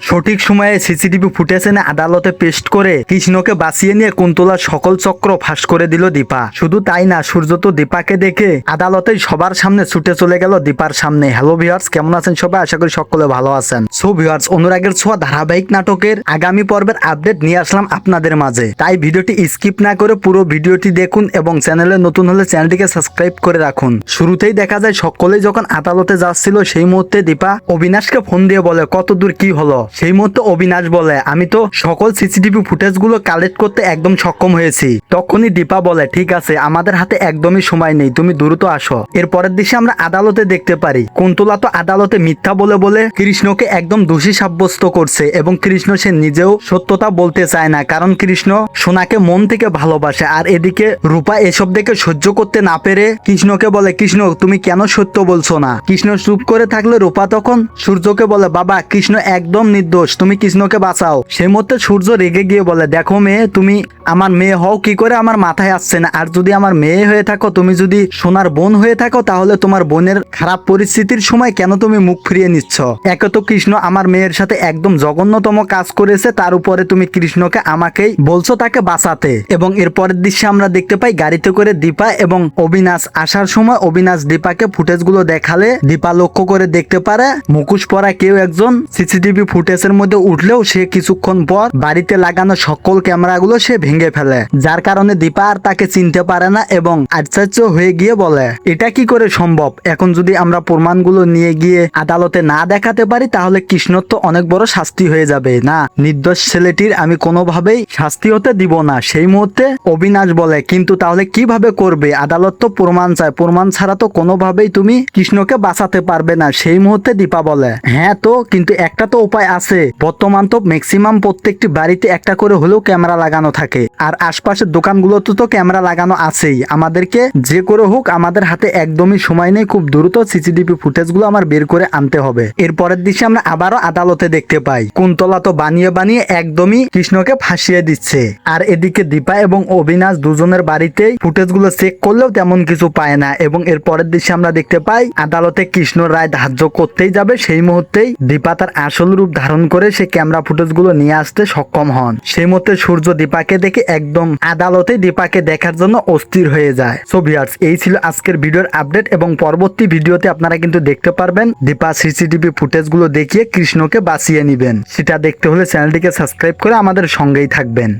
সঠিক সময়ে CCTV footage এনে আদালতে পেস্ট করে কৃষ্ণকে বাঁচিয়ে নিয়ে কুন্তলার সকল চক্র ফাঁস করে দিল দীপা। শুধু তাই না, সূর্য তো দীপাকে দেখে আদালতে সবার সামনে ছুটে চলে গেল দীপার সামনে। হ্যালো ভিউয়ার্স কেমন আছেন সবাই? আশা করি সকলে ভালো আছেন। সো ভিউয়ার্স অনুরাগের ছোঁয়া ধারাবাহিক নাটকের আগামী পর্বের আপডেট নিয়ে আসলাম আপনাদের মাঝে। তাই ভিডিওটি স্কিপ না করে পুরো ভিডিওটি দেখুন এবং চ্যানেলে নতুন হলে চ্যানেলটিকে সাবস্ক্রাইব করে রাখুন। শুরুতেই দেখা যায়, সকলেই যখন আদালতে যাচ্ছিল, সেই মুহূর্তে দীপা অবিনাশকে ফোন দিয়ে বলে কত দূর কি হলো? সেই মুহূর্তে অবিনাশ বলে, আমি তো সকল সিসিটিভি ফুটেজগুলো কালেক্ট করতে একদম সক্ষম হয়েছি। তখনই দীপা বলে, ঠিক আছে, আমাদের হাতে একদমই সময় নেই, তুমি দ্রুত আসো। এর পরের দৃশ্যে আমরা আদালতে দেখতে পারি, কুন্তলা তো আদালতে মিথ্যা বলে বলে কৃষ্ণকে একদম দোষী সাব্যস্ত করছে এবং কৃষ্ণ সে নিজেও সত্যতা বলতে চায় না, কারণ কৃষ্ণ সোনাকে মন থেকে ভালোবাসে আর এদিকে রূপা এসব দেখে সহ্য করতে না পেরে কৃষ্ণকে বলে, কৃষ্ণ, তুমি কেন সত্য বলছো না? কৃষ্ণ চুপ করে থাকলে রূপা তখন সূর্যকে বলে, বাবা, কৃষ্ণ একদম নির্দোষ, তুমি কৃষ্ণকে বাঁচাও। সেই মধ্যে সূর্য রেগে গিয়ে বলে, দেখো মেয়ে, তুমি আমার মেয়ে হও, কি করে আমার মাথায় আসছে না? আর যদি আমার মেয়ে হয়ে থাকো, তুমি যদি সোনার বোন হয়ে থাকো, তাহলে তোমার বোনের খারাপ পরিস্থিতির সময় কেন তুমি মুখ ফিরিয়ে নিচ্ছ? একে তো কৃষ্ণ আমার মেয়ের সাথে একদম জঘন্যতম কাজ করেছে, তার উপরে তুমি কৃষ্ণকে আমাকেই বলছো তাকে বাঁচাতে। এবং এর পরের দৃশ্যে আমরা দেখতে পাই, গাড়িতে করে দীপা এবং অবিনাশ আসার সময় অবিনাশ দীপাকে ফুটেজগুলো দেখালে দীপা লক্ষ্য করে দেখতে পারে, মুখোশ পরা কেউ একজন সিসিটিভি ফুটেজের মধ্যে উঠলেও সে কিছুক্ষণ পর বাড়িতে লাগানো সকল ক্যামেরাগুলো সে ভেঙে ফেলে। যার কারণে দীপা আর তাকে চিনতে পারে না এবং আশ্চর্য হয়ে গিয়ে বলে, এটা কি করে সম্ভব? এখন যদি আমরা প্রমাণগুলো নিয়ে গিয়ে আদালতে না দেখাতে পারি, তাহলে কৃষ্ণর তো অনেক বড় শাস্তি হয়ে যাবে। না, নির্দোষ ছেলেটির আমি কোনোভাবেই শাস্তি হতে দিব না। সেই মুহূর্তে অবিনাশ বলে, কিন্তু তাহলে কীভাবে করবে? আদালত তো প্রমাণ চায়। প্রমাণ ছাড়া তো কোনোভাবেই তুমি কৃষ্ণকে বাঁচাতে পারবে না। সেই মুহূর্তে দীপা বলে হ্যাঁ তো, কিন্তু একটা তো উপায় আছে। বর্তমান তো ম্যাক্সিমাম প্রত্যেকটি বাড়িতে একটা করে হলেও ক্যামেরা লাগানো থাকে। আর আশপাশের দোকানগুলোতে তো ক্যামেরা লাগানো আছেই। আমাদেরকে যে করে হোক আমাদের হাতে একদমই সময় নেই। খুব দ্রুত সিসিটিভি ফুটেজগুলো আমার বের করে আনতে হবে। এরপরের দৃশ্যে আমরা আবারও আদালতে দেখতে পাই। কুন্তলা তো বানিয়ে বানিয়ে একদমই কৃষ্ণকে ফাঁসিয়ে দিচ্ছে। আর এদিকে দীপা এবং অবিনাশ দুজনের বাড়িতেই ফুটেজগুলো চেক করলেও তেমন কিছু পায় না। এবং এর পরের দৃশ্যে আমরা দেখতে পাই, আদালতে কৃষ্ণ রায় ধার্য করতেই যাবে। সেই মুহূর্তেই দীপা তার আসল রূপ ধারণ করে সে ক্যামেরা ফুটেজগুলো নিয়ে আসতে সক্ষম হন। সেই মতে সূর্য দীপাকে দেখে একদম আদালতে দীপাকে দেখার জন্য অস্থির হয়ে যায়। সো ভিয়ার্স এই ছিল আজকের ভিডিওর আপডেট এবং পরবর্তী ভিডিওতে আপনারা কিন্তু দেখতে পারবেন দীপা সিসিটিভি ফুটেজগুলো দেখিয়ে কৃষ্ণকে বাঁচিয়ে নেবেন। সেটা দেখতে হলে চ্যানেলটিকে সাবস্ক্রাইব করে আমাদের সঙ্গেই থাকবেন।